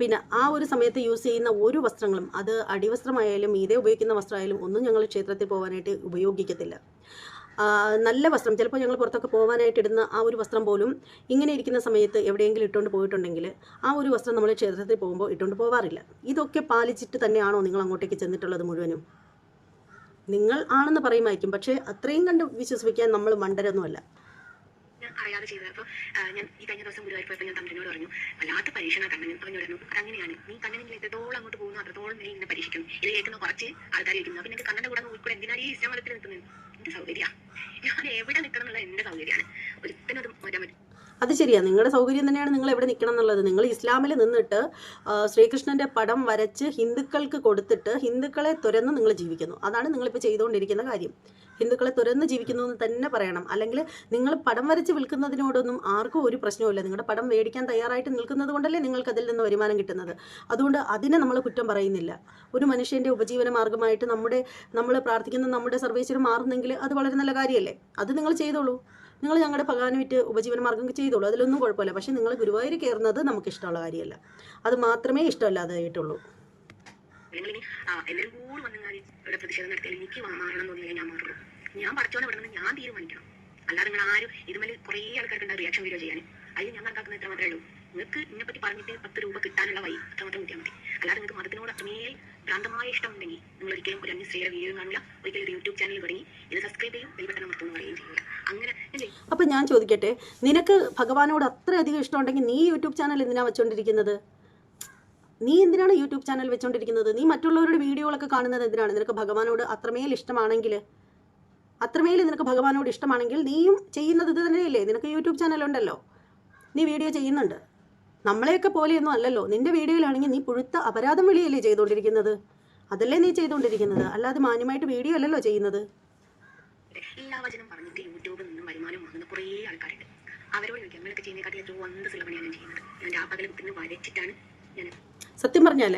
പിന്നെ ആ ഒരു സമയത്ത് യൂസ് ചെയ്യുന്ന ഒരു വസ്ത്രങ്ങളും അത് അടിവസ്ത്രമായാലും മീതെ ഉപയോഗിക്കുന്ന വസ്ത്രമായാലും ഒന്നും ഞങ്ങൾ ക്ഷേത്രത്തിൽ പോകാനായിട്ട് ഉപയോഗിക്കത്തില്ല. നല്ല വസ്ത്രം ചിലപ്പോൾ ഞങ്ങൾ പുറത്തൊക്കെ പോകാനായിട്ട് ഇടുന്ന ആ ഒരു വസ്ത്രം പോലും ഇങ്ങനെ ഇരിക്കുന്ന സമയത്ത് എവിടെയെങ്കിലും ഇട്ടുകൊണ്ട് പോയിട്ടുണ്ടെങ്കിൽ ആ ഒരു വസ്ത്രം നമ്മൾ ക്ഷേത്രത്തിൽ പോകുമ്പോൾ ഇട്ടുകൊണ്ട് പോകാറില്ല ഇതൊക്കെ പാലിച്ചിട്ട് തന്നെയാണോ നിങ്ങൾ അങ്ങോട്ടേക്ക് ചെന്നിട്ടുള്ളത് മുഴുവനും? നിങ്ങൾ ആണെന്ന് പറയുമായിരിക്കും. പക്ഷേ അത്രയും കണ്ട് വിശ്വസിപ്പിക്കാൻ നമ്മൾ മണ്ടരൊന്നുമല്ല. അറിയാതെ ചെയ്തത്. അപ്പൊ ഞാൻ ഈ കഴിഞ്ഞ ദിവസം ഗുരുവായൂർ പോയപ്പോൾ ഞാൻ തമ്മിനോട് പറഞ്ഞു വല്ലാത്ത പരീക്ഷണ കണ്ണൻ അവനോട് പറഞ്ഞു. അതങ്ങനെയാണ് നീ കണ്ണനെങ്കിൽ എത്രത്തോളം അങ്ങോട്ട് പോകുന്നു അത്രത്തോളം നീ ഇന്നെ പരീക്ഷിക്കും. ഇത് കേൾക്കുന്ന കുറച്ച് ആൾക്കാർ ഇരിക്കുന്നു അപ്പം എനിക്ക് കണ്ണന്റെ കൂടെ നോക്കിക്കൂടെ എന്തിനാണ് ഈ ഇസ്ലാം മതത്തിൽ നിൽക്കുന്നത്? എന്റെ സൗകര്യമാണ് ഞാൻ എവിടെ നിൽക്കണം എന്നുള്ള എന്റെ സൗകര്യമാണ് ഒരുത്തനും അത് ശരിയാണ് ശരിയാ. നിങ്ങളുടെ സൗകര്യം തന്നെയാണ് നിങ്ങൾ എവിടെ നിൽക്കണം എന്നുള്ളത്. നിങ്ങൾ ഇസ്ലാമിൽ നിന്നിട്ട് ശ്രീകൃഷ്ണന്റെ പടം വരച്ച് ഹിന്ദുക്കൾക്ക് കൊടുത്തിട്ട് ഹിന്ദുക്കളെ തുരന്ന് നിങ്ങൾ ജീവിക്കുന്നു. അതാണ് നിങ്ങളിപ്പോൾ ചെയ്തുകൊണ്ടിരിക്കുന്ന കാര്യം. ഹിന്ദുക്കളെ തുരന്ന് ജീവിക്കുന്നു എന്ന് തന്നെ പറയണം. അല്ലെങ്കിൽ നിങ്ങൾ പടം വരച്ച് വിൽക്കുന്നതിനോടൊന്നും ആർക്കും ഒരു പ്രശ്നവുമില്ല. നിങ്ങളുടെ പടം മേടിക്കാൻ തയ്യാറായിട്ട് നിൽക്കുന്നത് കൊണ്ടല്ലേ നിങ്ങൾക്ക് അതിൽ നിന്ന് വരുമാനം കിട്ടുന്നത്. അതുകൊണ്ട് അതിനെ നമ്മൾ കുറ്റം പറയുന്നില്ല. ഒരു മനുഷ്യന്റെ ഉപജീവന മാർഗമായിട്ട് നമ്മുടെ നമ്മൾ പ്രാർത്ഥിക്കുന്ന നമ്മുടെ സർവേശ്വരം മാറുന്നെങ്കിൽ അത് വളരെ നല്ല കാര്യമല്ലേ? അത് നിങ്ങൾ ചെയ്തോളൂ. നിങ്ങൾ ഞങ്ങളുടെ ഭഗവാന് വിറ്റ് ഉപജീവന മാർഗം ചെയ്തോളൂ. അതിലൊന്നും കുഴപ്പമില്ല. പക്ഷേ നിങ്ങൾ ഗുരുവായൂർ കയറുന്നത് നമുക്ക് ഇഷ്ടമുള്ള കാര്യമല്ല. അത് മാത്രമേ ഇഷ്ടമല്ലാതായിട്ടുള്ളൂ. എനിക്ക് എന്ന് പറഞ്ഞാൽ ഞാൻ ഞാൻ ഞാൻ അല്ലാതെ നിങ്ങൾ ആരും ഇതുമേൽ കുറേ ആൾക്കാർക്ക് റിയാക്ഷൻ വീഡിയോ ചെയ്യാൻ അതിൽ ഞാൻ കണക്കാക്കുന്ന മാത്രമേ ഉള്ളൂ. നിങ്ങൾക്ക് ഇതിനെ പറ്റി പറഞ്ഞിട്ട് പത്ത് രൂപ കിട്ടാനുള്ള വഴി അത്രമാത്രം കിട്ടിയാൽ മതി. അല്ലാതെ നിങ്ങൾക്ക് മതത്തിനോട് അത്രമേൽ ഭ്രാന്തമായ ഇഷ്ടമുണ്ടെങ്കിൽ നിങ്ങൾ ഒരിക്കലും ഒരു അന്യ വീഡിയോ കാണില്ല ഒരിക്കലും ഒരു യൂട്യൂബ് ചാനൽ തുടങ്ങി ഇത് സബ്സ്ക്രൈബ് ചെയ്യും ബെൽബട്ടൺ അമർത്തുന്നു പറയുകയും ചെയ്യുക അങ്ങനെ അപ്പൊ ഞാൻ ചോദിക്കട്ടെ നിനക്ക് ഭഗവാനോട് അത്രയധികം ഇഷ്ടമുണ്ടെങ്കിൽ നീ യൂട്യൂബ് ചാനൽ എന്തിനാ വെച്ചോണ്ടിരിക്കുന്നത്? നീ എന്തിനാണ് യൂട്യൂബ് ചാനൽ വെച്ചോണ്ടിരിക്കുന്നത്? നീ മറ്റുള്ളവരുടെ വീഡിയോകളൊക്കെ കാണുന്നത് എന്തിനാണ്? നിനക്ക് ഭഗവാനോട് അത്രമേൽ ഇഷ്ടമാണെങ്കിൽ അത്രമേൽ നിനക്ക് ഭഗവാനോട് ഇഷ്ടമാണെങ്കിൽ നീയും ചെയ്യുന്നത് ഇത് തന്നെയല്ലേ? നിനക്ക് യൂട്യൂബ് ചാനലുണ്ടല്ലോ നീ വീഡിയോ ചെയ്യുന്നുണ്ട്. നമ്മളെയൊക്കെ പോലെയൊന്നും അല്ലല്ലോ. നിന്റെ വീഡിയോയിലാണെങ്കിൽ നീ പുഴുത്ത അപരാധം വിളിയല്ലേ ചെയ്തുകൊണ്ടിരിക്കുന്നത് അതല്ലേ നീ ചെയ്തുകൊണ്ടിരിക്കുന്നത് അല്ലാതെ മാന്യമായിട്ട് വീഡിയോ അല്ലല്ലോ ചെയ്യുന്നത്. എല്ലാ വചനം പറഞ്ഞിട്ട് യൂട്യൂബിൽ നിന്നും വരുമാനം വാങ്ങുന്ന കുറേ ആൾക്കാരുണ്ട്. അവരോട് ചോദിക്കാം നമ്മളൊക്കെ ചെയ്യുന്നതിനെക്കാട്ടി എത്രയോ അന്തസ്സുള്ള പണിയാണ് ഞാൻ ചെയ്യുന്നത്? ഞാൻ രാപ്പകൽ കുത്തിന് വരച്ചിട്ടാണ് ഞാൻ സത്യം പറഞ്ഞാൽ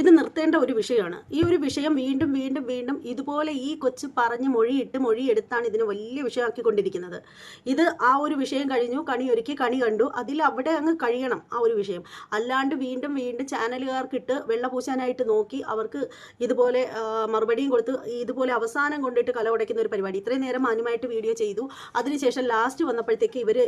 ഇത് നിർത്തേണ്ട ഒരു വിഷയമാണ്. ഈ ഒരു വിഷയം വീണ്ടും വീണ്ടും വീണ്ടും ഇതുപോലെ ഈ കൊച്ചു പറഞ്ഞ് മൊഴിയിട്ട് മൊഴിയെടുത്താണ് ഇതിനെ വലിയ വിഷയമാക്കിക്കൊണ്ടിരിക്കുന്നത്. ഇത് ആ ഒരു വിഷയം കഴിഞ്ഞു കണി ഒരുക്കി കണി കണ്ടു. അതിൽ അവിടെ അങ്ങ് കഴിയണം ആ ഒരു വിഷയം. അല്ലാണ്ട് വീണ്ടും വീണ്ടും ചാനലുകാർക്കിട്ട് വെള്ളപൂശാനായിട്ട് നോക്കി അവർക്ക് ഇതുപോലെ മറുപടിയും കൊടുത്ത് ഇതുപോലെ അവസാനം കൊണ്ടിട്ട് കല ഉടയ്ക്കുന്ന ഒരു പരിപാടി. ഇത്രയും നേരം മാന്യമായിട്ട് വീഡിയോ ചെയ്തു. അതിനുശേഷം ലാസ്റ്റ് വന്നപ്പോഴത്തേക്ക് ഇവർ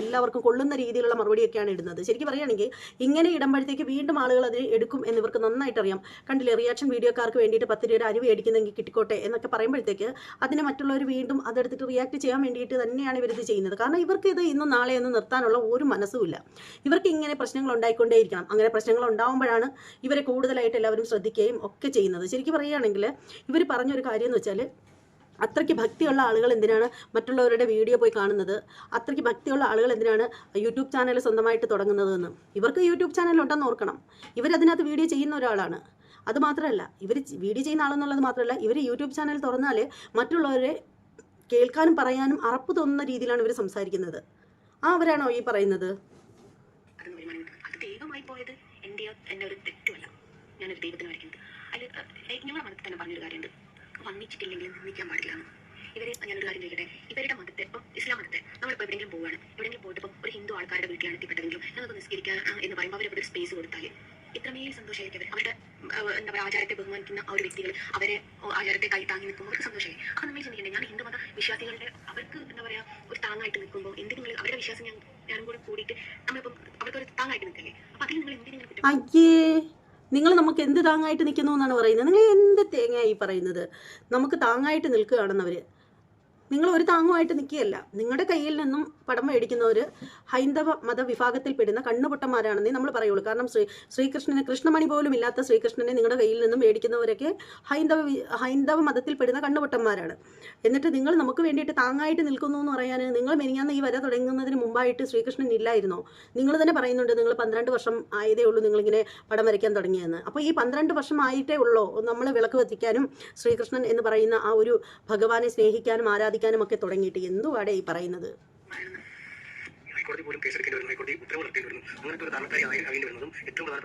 എല്ലാവർക്കും കൊള്ളുന്ന രീതിയിലുള്ള മറുപടിയൊക്കെയാണ് ഇടുന്നത്. ശരിക്കും പറയുകയാണെങ്കിൽ ഇങ്ങനെ ഇടുമ്പോഴത്തേക്ക് വീണ്ടും ആളുകൾ അതിന് എടുക്കും എന്ന് ഇവർക്ക് നന്നായിട്ട് അറിയാം കണ്ടില്ലേ റിയാക്ഷൻ വീഡിയോക്കാർക്ക് വേണ്ടിയിട്ട് പത്ത് രൂപയുടെ അരി മേടിക്കുന്നെങ്കിൽ കിട്ടിക്കോട്ടെ എന്നൊക്കെ പറയുമ്പോഴത്തേക്ക് അതിനെ മറ്റുള്ളവർ വീണ്ടും അതെടുത്തിട്ട് റിയാക്ട് ചെയ്യാൻ വേണ്ടിയിട്ട് തന്നെയാണ് ഇവർ ഇത് ചെയ്യുന്നത്. കാരണം ഇവർക്ക് ഇത് ഇന്നും നാളെ ഒന്നും നിർത്താനുള്ള ഒരു മനസ്സുമില്ല ഇവർക്ക് ഇങ്ങനെ പ്രശ്നങ്ങൾ ഉണ്ടായിക്കൊണ്ടേയിരിക്കണം. അങ്ങനെ പ്രശ്നങ്ങൾ ഉണ്ടാകുമ്പോഴാണ് ഇവരെ കൂടുതലായിട്ട് എല്ലാവരും ശ്രദ്ധിക്കുകയും ഒക്കെ ചെയ്യുന്നത്. ശരിക്കും പറയുകയാണെങ്കിൽ ഇവർ പറഞ്ഞൊരു കാര്യം എന്ന് വെച്ചാൽ അത്രയ്ക്ക് ഭക്തിയുള്ള ആളുകൾ എന്തിനാണ് മറ്റുള്ളവരുടെ വീഡിയോ പോയി കാണുന്നത്? അത്രയ്ക്ക് ഭക്തിയുള്ള ആളുകൾ എന്തിനാണ് യൂട്യൂബ് ചാനൽ സ്വന്തമായിട്ട് തുടങ്ങുന്നതെന്ന്? ഇവർക്ക് യൂട്യൂബ് ചാനൽ ഉണ്ടെന്ന് ഓർക്കണം. ഇവരതിനകത്ത് വീഡിയോ ചെയ്യുന്ന ഒരാളാണ്. അത് മാത്രമല്ല ഇവർ വീഡിയോ ചെയ്യുന്ന ആളെന്നുള്ളത് മാത്രമല്ല ഇവർ യൂട്യൂബ് ചാനൽ തുറന്നാൽ മറ്റുള്ളവരെ കേൾക്കാനും പറയാനും അറപ്പ് തോന്നുന്ന രീതിയിലാണ് ഇവർ സംസാരിക്കുന്നത്. ആ അവരാണോ ഈ പറയുന്നത്? ദൈവമായി തെറ്റുമല്ല. ഞാനൊരു ദൈവത്തിന് വരയ്ക്കുന്നത്. അതിൽ ഞങ്ങളുടെ മതത്തിൽ തന്നെ പറഞ്ഞൊരു കാര്യമുണ്ട്. വന്നിച്ചിട്ടില്ലെങ്കിൽ നിന്ദിക്കാൻ പാടില്ല. ഇവരെ ഞാനൊരു കാര്യം ചോദിക്കട്ടെ? ഇവരുടെ മതത്തെ ഇപ്പം ഇസ്ലാം മതത്തെ നമ്മളിപ്പോൾ എവിടെയെങ്കിലും പോവാണ് എവിടെയെങ്കിലും പോയിട്ട് ഇപ്പം ഒരു ഹിന്ദു ആൾക്കാരുടെ വീട്ടിലാണ് എത്തിപ്പെട്ടതെങ്കിലും ഞങ്ങൾക്ക് നിസ്കരിക്കാൻ എന്ന് പറയുമ്പോൾ അവർ ഒരു സ്പേസ് കൊടുത്താൽ ഇത്രമേൽ സന്തോഷമായിരിക്കും അവർ അവരുടെ എന്താ പറയുക ആചാരത്തെ ബഹുമാനിക്കുന്ന ആ ഒരു വ്യക്തികൾ അവരെ ആചാരത്തെ കൈ താങ്ങി നിൽക്കുമ്പോൾ അവർക്ക് സന്തോഷമായി. അത് നമ്മൾ ചിന്തിക്കേണ്ടത് ഞാൻ ഹിന്ദു മത വിശ്വാസികളുടെ അവർക്ക് എന്താ പറയുക ഒരു താങ്ങായിട്ട് നിൽക്കുമ്പോൾ എന്തിനും അവരുടെ വിശ്വാസം ഞാൻ ഞാനും കൂടെ കൂടിയിട്ട് നമ്മളിപ്പം അവർക്കൊരു താങ്ങായിട്ട് നിൽക്കല്ലേ? അപ്പം അതിൽ നിങ്ങൾ എന്തിനും നിങ്ങൾ നമുക്ക് എന്ത് താങ്ങായിട്ട് നിൽക്കുന്നു എന്നാണ് പറയുന്നത്? നിങ്ങൾ എന്ത് തേങ്ങയായി പറയുന്നത്? നമുക്ക് താങ്ങായിട്ട് നിൽക്കുകയാണെന്നവർ നിങ്ങൾ ഒരു താങ്ങുമായിട്ട് നിൽക്കുകയല്ല. നിങ്ങളുടെ കയ്യിൽ നിന്നും പടം മേടിക്കുന്നവർ ഹൈന്ദവ മതവിഭാഗത്തിൽപ്പെടുന്ന കണ്ണുപൊട്ടന്മാരാണെന്നേ നമ്മൾ പറയുള്ളൂ. കാരണം ശ്രീ ശ്രീകൃഷ്ണന് കൃഷ്ണമണി പോലും ഇല്ലാത്ത ശ്രീകൃഷ്ണനെ നിങ്ങളുടെ കയ്യിൽ നിന്നും മേടിക്കുന്നവരൊക്കെ ഹൈന്ദവ ഹൈന്ദവ മതത്തിൽപ്പെടുന്ന കണ്ണുപൊട്ടന്മാരാണ്. എന്നിട്ട് നിങ്ങൾ നമുക്ക് വേണ്ടിയിട്ട് താങ്ങായിട്ട് നിൽക്കുന്നു എന്ന് പറയാൻ നിങ്ങൾ മെനിങ്ങാന്ന് ഈ വര തുടങ്ങുന്നതിന് മുമ്പായിട്ട് ശ്രീകൃഷ്ണൻ ഇല്ലായിരുന്നോ? നിങ്ങൾ തന്നെ പറയുന്നുണ്ട് നിങ്ങൾ പന്ത്രണ്ട് വർഷം ആയതേ ഉള്ളൂ നിങ്ങളിങ്ങനെ പടം വരയ്ക്കാൻ തുടങ്ങിയെന്ന്. അപ്പോൾ ഈ പന്ത്രണ്ട് വർഷം ആയിട്ടേ ഉള്ളൂ? നമ്മൾ വിളക്ക് കത്തിക്കാനും ശ്രീകൃഷ്ണൻ എന്ന് പറയുന്ന ആ ഒരു ഭഗവാനെ സ്നേഹിക്കാനും ആരാധിക്കാനും ഒക്കെ തുടങ്ങിയിട്ട് എന്തുവാടെ ഈ പറയുന്നത്? ഒരു ഏറ്റവും അവിടെ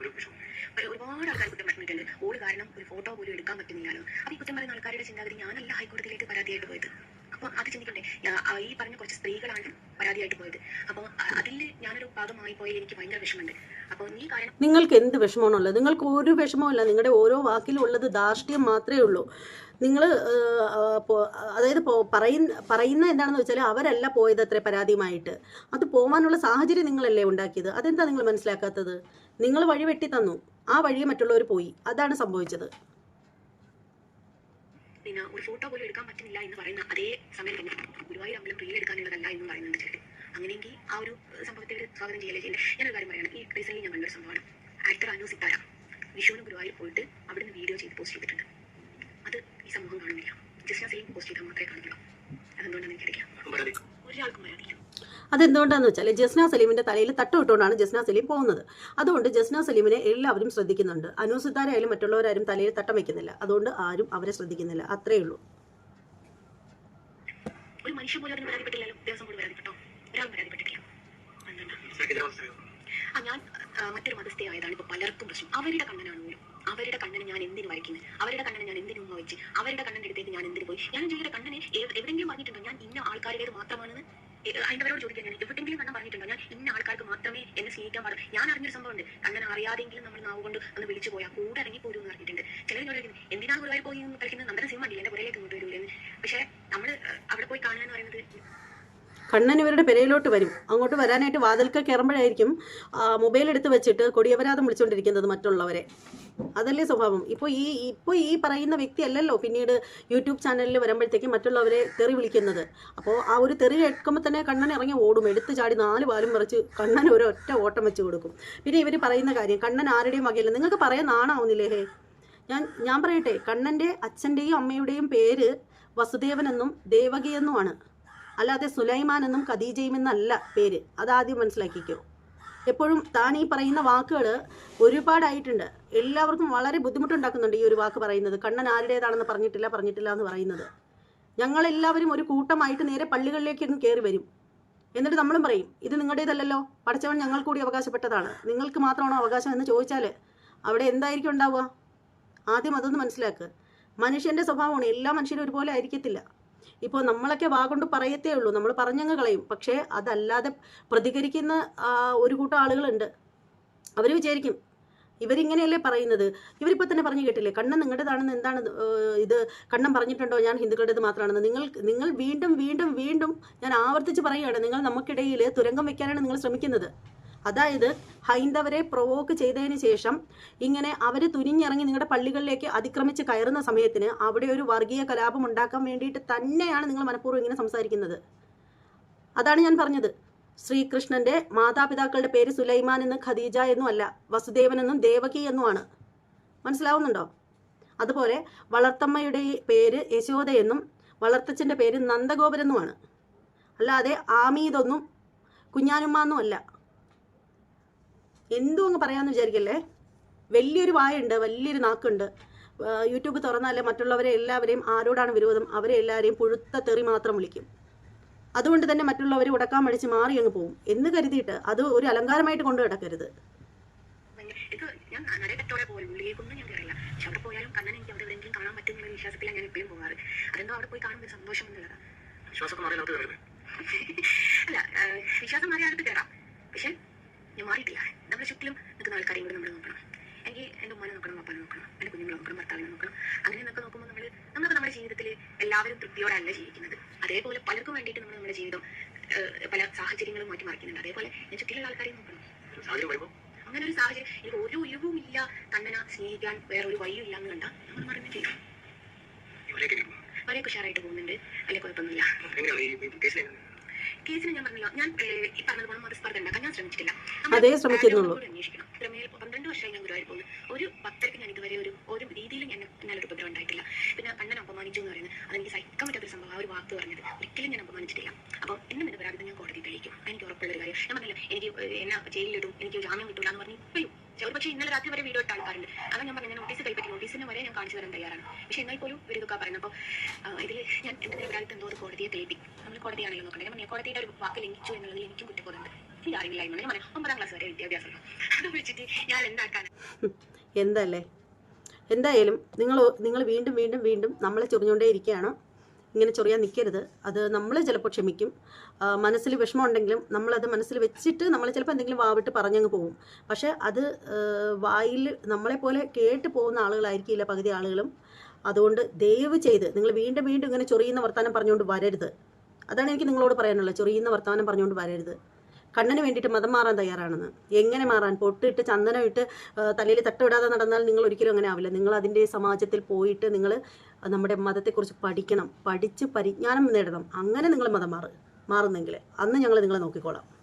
ഒരു ഒരുപാട് ആൾക്കാർ കുറ്റം പറഞ്ഞിട്ടുണ്ട്. ഓൾ കാരണം ഒരു ഫോട്ടോ പോലും എടുക്കാൻ പറ്റുന്നില്ലല്ലോ അപ്പൊ ഈ കുറ്റം പറയുന്ന ആൾക്കാരുടെ ചിന്താഗതി ഞാനല്ല ഹൈക്കോടതിയിലേക്ക് പരാതിയായിട്ട് പോയത്. അപ്പൊ അത് ചിന്തിക്കണ്ടേ. ഈ പറഞ്ഞ കുറച്ച് സ്ത്രീകളാണ് പരാതിയായിട്ട് പോയത്. അപ്പോൾ അതിൽ ഞാനൊരു ഭാഗമായി പോയി എനിക്ക് ഭയങ്കര വിഷമമുണ്ട്. അപ്പോൾ നീ കാരണം നിങ്ങൾക്ക് എന്ത് വിഷമമാണുള്ളത്? നിങ്ങൾക്ക് ഒരു വിഷമവുമില്ല. നിങ്ങളുടെ ഓരോ വാക്കിലും ഉള്ളത് ധാർഷ്ട്യം മാത്രമേ ഉള്ളൂ. നിങ്ങൾ അതായത് പറയുന്ന പറയുന്ന എന്താണെന്ന് വെച്ചാൽ അവരല്ല പോയത് അത്ര പരാതിയുമായിട്ട്. അത് പോകാനുള്ള സാഹചര്യം നിങ്ങളല്ലേ ഉണ്ടാക്കിയത്? അതെന്താ നിങ്ങൾ മനസ്സിലാക്കാത്തത്? നിങ്ങൾ വഴി വെട്ടി തന്നു. ആ വഴിയെ മറ്റുള്ളവർ പോയി. അതാണ് സംഭവിച്ചത്. പിന്നെ ഒരു ഫോട്ടോ പോലും എടുക്കാൻ പറ്റുന്നില്ല എന്ന് പറയുന്ന അതേ സമയം തന്നെ ഗുരുവായൂർ അമ്പലം റീൽ എടുക്കാനുള്ളതല്ല എന്ന് പറയുന്നുണ്ട് ചിലർ അങ്ങനെയെങ്കിൽ ആ ഒരു സംഭവത്തെ ഒരു സ്വാഗതം ചെയ്യലേ ചെയ്യേണ്ടത് ഞാനൊരു കാര്യം പറയണം. ഈ റീസെന്റ് ഞാൻ കണ്ടൊരു സംഭവമാണ്. ആക്ടർ അനു സിത്താര. വിഷുവിന് ഗുരുവായൂർ പോയിട്ട് അവിടുന്ന് വീഡിയോ ചെയ്ത് പോസ്റ്റ് ചെയ്തിട്ടുണ്ട്. അത് ഈ സമൂഹം കാണുന്നില്ല. ജസ്റ്റ് സെയിം പോസ്റ്റ് ചെയ്താൽ മാത്രമേ കാണുന്നുള്ളൂ. അതെന്തുകൊണ്ടാണെന്ന് എനിക്കറിയാം ഒരാൾക്കും വരാതില്ല അതെന്തുകൊണ്ടാന്ന് വെച്ചാൽ ജസ്ന സലീമിന്റെ തലയിൽ തട്ടുവിട്ടുകൊണ്ടാണ് ജസ്ന സലീം പോകുന്നത്. അതുകൊണ്ട് ജസ്ന സലീമിനെ എല്ലാവരും ശ്രദ്ധിക്കുന്നുണ്ട്. അനുസിതാരായാലും മറ്റുള്ളവരാരും തലയിൽ തട്ടം വെക്കുന്നില്ല. അതുകൊണ്ട് ആരും അവരെ ശ്രദ്ധിക്കുന്നില്ല. അത്രേ ഉള്ളൂ. ഒരു മനുഷ്യൻ പോലും അതിന് പരാതിപ്പെട്ടില്ലല്ലോ? ദേവസ്വം പോലും പരാതിപ്പെട്ടോ? ഒരാളും പരാതിപ്പെട്ടിട്ടില്ല. എന്തുകൊണ്ടാണ് ആ ഞാൻ മറ്റൊരു മതസ്ഥയായതാണ് ഇപ്പൊ പലർക്കും പ്രശ്നം. അവരുടെ കണ്ണനാണ് പോലും. അവരുടെ കണ്ണനെ ഞാൻ എന്തിനു വരയ്ക്കുന്നത്? അവരുടെ കണ്ണനെ ഞാൻ എന്തിനു ഉമ്മ വെച്ച്? അവരുടെ കണ്ണന്റെ അടുത്തേക്ക് ഞാൻ എന്തിനു പോയി? ഞാൻ ചോദിക്കട്ടെ കണ്ണനെ എവിടെങ്കിലും എവിടെയെങ്കിലും പറഞ്ഞിട്ടുണ്ടോ ഞാൻ ഇന്ന ആൾക്കാരുടേത് മാത്രമാണെന്ന്? ഹൈന്ദവരോട് ചോദിക്കാൻ ഞാൻ എവിടെയെങ്കിലും കണ്ണം പറഞ്ഞിട്ടുണ്ടോ? ഞാൻ ഇന്ന ആൾക്കാർക്ക് മാത്രമേ എന്നെ സ്നേഹിക്കാൻ പാടും ഞാൻ അറിഞ്ഞൊരു സംഭവമുണ്ട് കണ്ണൻ അറിയാതെങ്കിലും നമ്മൾ നാവ് കൊണ്ട് ഒന്ന് വിളിച്ചു പോയാൽ കൂടെ ഇറങ്ങി പോരും എന്ന് പറഞ്ഞിട്ടുണ്ട്. ചിലർ ചോദിക്കുന്നത് എന്തിനാണ് ഗുരുവായൂർ പോയി എന്ന് കളിക്കുന്നത്? നമ്മുടെ സിനിമ അല്ലേ? എന്റെ പുറയിലേക്ക് ഇങ്ങോട്ട് വരൂലെന്ന് പക്ഷെ നമ്മൾ അവിടെ പോയി കാണുക എന്ന് പറയുന്നത് കണ്ണൻ ഇവരുടെ പെരയിലോട്ട് വരും. അങ്ങോട്ട് വരാനായിട്ട് വാതിൽക്ക കയറുമ്പോഴായിരിക്കും മൊബൈൽ എടുത്ത് വെച്ചിട്ട് കൊടിയപരാധം വിളിച്ചുകൊണ്ടിരിക്കുന്നത് മറ്റുള്ളവരെ. അതല്ലേ സ്വഭാവം? ഇപ്പോൾ ഈ ഇപ്പോൾ ഈ പറയുന്ന വ്യക്തി അല്ലല്ലോ പിന്നീട് യൂട്യൂബ് ചാനലിൽ വരുമ്പോഴത്തേക്കും മറ്റുള്ളവരെ തെറി വിളിക്കുന്നത്. അപ്പോൾ ആ ഒരു തെറി കേൾക്കുമ്പോൾ തന്നെ കണ്ണൻ ഇറങ്ങി ഓടും. എടുത്ത് ചാടി നാല് പാലും മറിച്ച് കണ്ണൻ ഒരു ഒറ്റ ഓട്ടം വെച്ച് കൊടുക്കും. പിന്നെ ഇവർ പറയുന്ന കാര്യം കണ്ണൻ ആരുടെയും വകയില്ല. നിങ്ങൾക്ക് പറയാൻ നാണാവുന്നില്ലേ? ഹേ ഞാൻ ഞാൻ പറയട്ടെ കണ്ണന്റെ അച്ഛന്റെയും അമ്മയുടെയും പേര് വസുദേവനെന്നും ദേവകി എന്നുമാണ്. അല്ലാതെ സുലൈമാൻ എന്നും ഖദീജയും എന്നല്ല പേര്. അതാദ്യം മനസ്സിലാക്കിക്കോ. എപ്പോഴും താൻ ഈ പറയുന്ന വാക്കുകൾ ഒരുപാടായിട്ടുണ്ട്. എല്ലാവർക്കും വളരെ ബുദ്ധിമുട്ടുണ്ടാക്കുന്നുണ്ട് ഈ ഒരു വാക്ക് പറയുന്നത്. കണ്ണൻ ആരുടേതാണെന്ന് പറഞ്ഞിട്ടില്ല പറഞ്ഞിട്ടില്ല എന്ന് പറയുന്നത്. ഞങ്ങളെല്ലാവരും ഒരു കൂട്ടമായിട്ട് നേരെ പള്ളികളിലേക്ക് ഒന്ന് കയറി വരും. എന്നിട്ട് നമ്മളും പറയും ഇത് നിങ്ങളുടേതല്ലല്ലോ. പഠിച്ചവൻ ഞങ്ങൾ കൂടി അവകാശപ്പെട്ടതാണ്. നിങ്ങൾക്ക് മാത്രമാണോ അവകാശം? എന്ന് ചോദിച്ചാൽ അവിടെ എന്തായിരിക്കും ഉണ്ടാവുക? ആദ്യം അതൊന്ന് മനസ്സിലാക്കുക മനുഷ്യന്റെ സ്വഭാവമാണ് എല്ലാ മനുഷ്യരും ഒരുപോലെ ആയിരിക്കത്തില്ല. ഇപ്പോൾ നമ്മളൊക്കെ വാ കൊണ്ട് പറയത്തേ ഉള്ളൂ. നമ്മൾ പറഞ്ഞങ്ങ് കളയും. പക്ഷേ അതല്ലാതെ പ്രതികരിക്കുന്ന ഒരു കൂട്ടം ആളുകളുണ്ട്. അവർ വിചാരിക്കും ഇവരിങ്ങനെയല്ലേ പറയുന്നത്. ഇവരിപ്പോൾ തന്നെ പറഞ്ഞു കേട്ടില്ലേ കണ്ണൻ നിങ്ങളുടേതാണെന്ന് എന്താണ് ഇത്, കണ്ണം ഇത് കണ്ണൻ പറഞ്ഞിട്ടുണ്ടോ? ഞാൻ ഹിന്ദുക്കളുടേത് മാത്രമാണെന്ന്. നിങ്ങൾ നിങ്ങൾ വീണ്ടും വീണ്ടും വീണ്ടും ഞാൻ ആവർത്തിച്ച് പറയുകയാണ് നിങ്ങൾ നമുക്കിടയിൽ തുരങ്കം വെക്കാനാണ് നിങ്ങൾ ശ്രമിക്കുന്നത്. അതായത് ഹൈന്ദവരെ പ്രൊവോക്ക് ചെയ്തതിന് ശേഷം ഇങ്ങനെ അവർ തുനിഞ്ഞിറങ്ങി നിങ്ങളുടെ പള്ളികളിലേക്ക് അതിക്രമിച്ച് കയറുന്ന സമയത്തിന് അവിടെ ഒരു വർഗീയ കലാപം ഉണ്ടാക്കാൻ വേണ്ടിയിട്ട് തന്നെയാണ് നിങ്ങൾ മനഃപൂർവം ഇങ്ങനെ സംസാരിക്കുന്നത്. അതാണ് ഞാൻ പറഞ്ഞത്. ശ്രീകൃഷ്ണന്റെ മാതാപിതാക്കളുടെ പേര് സുലൈമാൻ എന്നും ഖദീജ എന്നും അല്ല വസുദേവൻ എന്നും ദേവകി എന്നുമാണ് മനസ്സിലാവുന്നുണ്ടോ? അതുപോലെ വളർത്തമ്മയുടെ പേര് യശോദ എന്നും വളർത്തച്ഛന്റെ പേര് നന്ദഗോപൻ എന്നുമാണ് അല്ലാതെ ആമീതൊന്നും കുഞ്ഞാനുമ്മ എന്നും അല്ല. എന്തും അങ്ങ് പറയാമെന്ന് വിചാരിക്കല്ലേ? വലിയൊരു വായുണ്ട് വലിയൊരു നാക്കുണ്ട്. യൂട്യൂബ് തുറന്നാലേ മറ്റുള്ളവരെ എല്ലാവരെയും ആരോടാണ് വിരോധം? അവരെ എല്ലാവരെയും പുഴുത്ത തെറി മാത്രം വിളിക്കും. അതുകൊണ്ട് തന്നെ മറ്റുള്ളവർ ഉടക്കാൻ മടിച്ച് മാറി അങ്ങ് പോകും എന്ന് കരുതിയിട്ട് അത് ഒരു അലങ്കാരമായിട്ട് കൊണ്ടു കിടക്കരുത് ഇത് ഞാൻ പോലെ ഉള്ളിലേക്കൊന്നും ഞാൻ കയറില്ല പക്ഷെ അവിടെ പോയാലും കണ്ണൻ എനിക്ക് അവിടെ എവിടെയെങ്കിലും കാണാൻ പറ്റുന്നുള്ള വിശ്വാസത്തിലാണ് ഞാൻ എപ്പോഴും പോകാറ്. അതെന്തോ അവിടെ പോയി കാണുമ്പോൾ സന്തോഷം എന്നുള്ളതാണ് വിശ്വാസമൊക്കെ മാറി നമുക്ക് അല്ല വിശ്വാസം കയറാം പക്ഷെ ഞാൻ മാറിയിട്ടില്ല. നമ്മുടെ ചുറ്റിലും നിൽക്കുന്ന ആൾക്കാരെയും കൂടി നമ്മൾ നോക്കണം. എനിക്ക് എന്റെ ഉമ്മനെ നോക്കണം അപ്പാനെ നോക്കണം എന്റെ കുഞ്ഞുങ്ങളെ നോക്കണം ഭർത്താവിനെ നോക്കണം. അങ്ങനെ നിന്നൊക്കെ നോക്കുമ്പോൾ നമ്മൾ നമ്മളൊക്കെ നമ്മുടെ ജീവിതത്തിൽ എല്ലാവരും തൃപ്തിയോടല്ല ജീവിക്കുന്നത്. അതേപോലെ പലർക്കും വേണ്ടിയിട്ട് നമ്മൾ നമ്മുടെ ജീവിതം പല സാഹചര്യങ്ങളും മാറ്റി മറിക്കുന്നുണ്ട്. അതേപോലെ ഞാൻ ചുറ്റിലുള്ള ആൾക്കാരെയും നോക്കണം. അങ്ങനെ ഒരു സാഹചര്യം എനിക്ക് ഒരു ഒഴിവും ഇല്ല. തന്നെ സ്നേഹിക്കാൻ വേറെ ഒരു വഴിയും ഇല്ല എന്ന് കണ്ട നമ്മൾ മറന്നു ചെയ്യും. ഒരേ വളരെ ഉഷാറായിട്ട് പോകുന്നുണ്ട്. വലിയ കുഴപ്പമൊന്നുമില്ല. കേസിന് ഞാൻ പറഞ്ഞില്ല. ഞാൻ ഈ പറഞ്ഞതുപോലെ മതസ്പർദ്ധ ഉണ്ടാക്കാൻ ഞാൻ ശ്രമിച്ചിട്ടില്ല. അതേ ശ്രമിക്കുന്നുള്ളൂ. അന്വേഷിക്കണം. പ്രമേയ പന്ത്രണ്ട് വർഷമായി ഞാൻ ഗുരുവായൂർ പോകുന്നു. ഒരു ഭക്തർക്ക് ഞാൻ ഇതുവരെ ഒരു ഒരു രീതിയിലും ഞാൻ നല്ലൊരു ഉപദ്രവം ഉണ്ടായിട്ടില്ല. പിന്നെ കണ്ണൻ അപമാനിച്ചു എന്ന് പറയുന്നത് അതെനിക്ക് സഹിക്കാൻ പറ്റാത്തൊരു സംഭവം ആ ഒരു വാക്ക് പറഞ്ഞത്. ഒരിക്കലും ഞാൻ അപമാനിച്ചിട്ടില്ല. അപ്പോൾ എന്നെ പരാതി ഞാൻ കോടതി തെളിയിക്കും എനിക്ക് ഉറപ്പുള്ള ഒരു കാര്യം. ഞാൻ പറഞ്ഞില്ല എനിക്ക് എന്നെ ജയിലിലിടും എനിക്ക് ജാമ്യം കിട്ടില്ല എന്ന് പറഞ്ഞ് ഇപ്പോഴും ഒരു പക്ഷേ ഇന്നലെ രാത്രി വരെ വീഡിയോ ഇട്ട ആൾക്കാരുണ്ട്. അതാണ് ഞാൻ പറഞ്ഞത് നോട്ടീസ് കൈപ്പറ്റി നോട്ടീസിന് വരെ ഞാൻ കാണിച്ചു തരാൻ തയ്യാറാണ്. പക്ഷേ എന്നാൽ പോലും ഒരു ഇതൊക്കെ പറയുന്നത് അപ്പോൾ ഇതിൽ ഞാൻ എന്റെ നിരപരാധിത്വം എന്തോ ഒരു കോടതിയെ തെളിയിപ്പിക്കും നമ്മൾ കോടതിയാണല്ലോ നോക്കണ്ടേ ഞാൻ കോടതിയുടെ ഒരു വാക്ക് ലംഘിച്ചു എന്നുള്ളതിൽ എനിക്കും കുറ്റബോധമുണ്ട്. എനിക്ക് അറിവില്ലായ്മ ഒമ്പതാം ക്ലാസ് വരെ വിദ്യാഭ്യാസം അത് വെച്ചിട്ട് ഞാൻ എന്താക്കാനാണ് എന്തല്ലേ? എന്തായാലും നിങ്ങൾ നിങ്ങൾ വീണ്ടും വീണ്ടും വീണ്ടും നമ്മളെ ചൊറിഞ്ഞുകൊണ്ടേ ഇരിക്കുകയാണ്. ഇങ്ങനെ ചൊറിയാൻ നിൽക്കരുത്. അത് നമ്മൾ ചിലപ്പോൾ ക്ഷമിക്കും. മനസ്സിൽ വിഷമം ഉണ്ടെങ്കിലും നമ്മളത് മനസ്സിൽ വെച്ചിട്ട് നമ്മൾ ചിലപ്പോൾ എന്തെങ്കിലും വാവിട്ട് പറഞ്ഞങ്ങ് പോകും പക്ഷേ അത് വായിൽ നമ്മളെപ്പോലെ കേട്ട് പോകുന്ന ആളുകളായിരിക്കില്ല പകുതി ആളുകളും. അതുകൊണ്ട് ദയവ് ചെയ്ത് നിങ്ങൾ വീണ്ടും വീണ്ടും ഇങ്ങനെ ചൊറിയുന്ന വർത്തമാനം പറഞ്ഞുകൊണ്ട് വരരുത്. അതാണ് എനിക്ക് നിങ്ങളോട് പറയാനുള്ളത്. ചൊറിയുന്ന വർത്തമാനം പറഞ്ഞുകൊണ്ട് വരരുത്. കണ്ണന് വേണ്ടിയിട്ട് മതം മാറാൻ തയ്യാറാണെന്ന്. എങ്ങനെ മാറാൻ? പൊട്ടിട്ട് ചന്ദനം ഇട്ട് തലയിൽ തട്ടമിടാതെ നടന്നാൽ നിങ്ങൾ ഒരിക്കലും അങ്ങനെ ആവില്ല. നിങ്ങൾ അതിന്റെ സമാജത്തിൽ പോയിട്ട് നിങ്ങൾ നമ്മുടെ മതത്തെക്കുറിച്ച് പഠിക്കണം. പഠിച്ച് പരിജ്ഞാനം നേടണം. അങ്ങനെ നിങ്ങൾ മതം മാറ് മാറുന്നെങ്കിൽ അന്ന് ഞങ്ങൾ നിങ്ങളെ നോക്കിക്കോളാം.